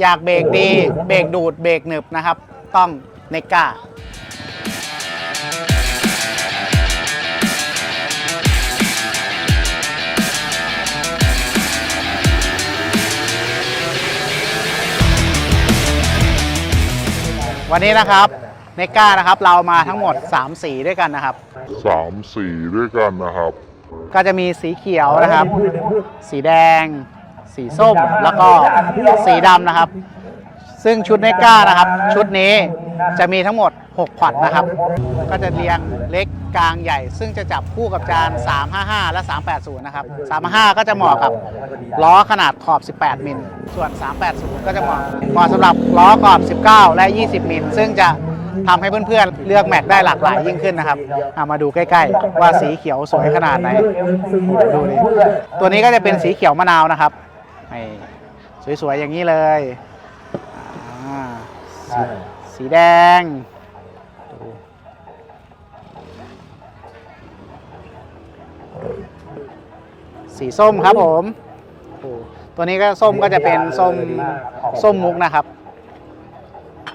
อยากเบรกดี เบรกดูด เบรกหนึบนะครับ ต้องเนก้าวันนี้นะครับเนก้านะครับ เรามาทั้งหมด 3 สีด้วยกันนะครับ สามสีด้วยกันนะครับ ก็จะมีสีเขียวนะครับ สีแดง สีส้มแล้วก็สีดำนะครับ ซึ่งชุดเนก้านะครับ ชุดนี้จะมีทั้งหมด 6 ขวัดนะครับ ก็จะเรียงเล็กกลางใหญ่ ซึ่งจะจับคู่กับจาน 355 และ 380 นะครับ 355 ก็จะเหมาะกับล้อขนาดขอบ 18 มิล ส่วน 380 ก็จะเหมาะเหมาะสำหรับล้อขอบ 19 และ 20 มิล ซึ่งจะทำให้เพื่อนๆ เลือกแม็กได้หลากหลายยิ่งขึ้นนะครับเอามาดูใกล้ๆ ว่าสีเขียวสวยขนาดไหน ดูดิตัวนี้ก็จะเป็นสีเขียวมะนาวนะครับ นี่สวยๆ อย่างนี้เลยอ่าสีสีแดงดูสีส้มครับผมโอ้ตัวนี้ก็ส้มก็จะเป็นส้มส้มมุกนะครับ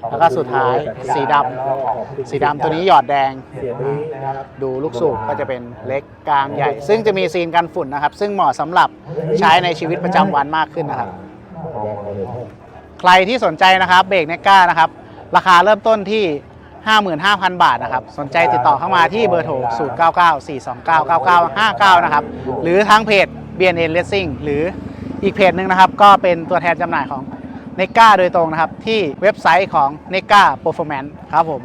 แล้วก็สุดท้ายสีดำสีดำตัวนี้หยอดแดงดูลูกสูบก็จะเป็นเล็กกลางใหญ่ ซึ่งจะมีซีนกันฝุ่นนะครับ ซึ่งเหมาะสำหรับใช้ในชีวิตประจำวันมากขึ้นนะครับ ใครที่สนใจนะครับเบรกเนก้านะครับ ราคาเริ่มต้นที่ 55,000 บาทนะครับ สนใจติดต่อเข้ามาที่เบอร์โทร 0994299959 นะครับ หรือทางเพจ BNN Racing หรืออีกเพจหนึ่งนะครับ ก็เป็นตัวแทนจำหน่ายของ เนก้าโดยตรงนะครับ ที่เว็บไซต์ของ n e g a Performance ครับผม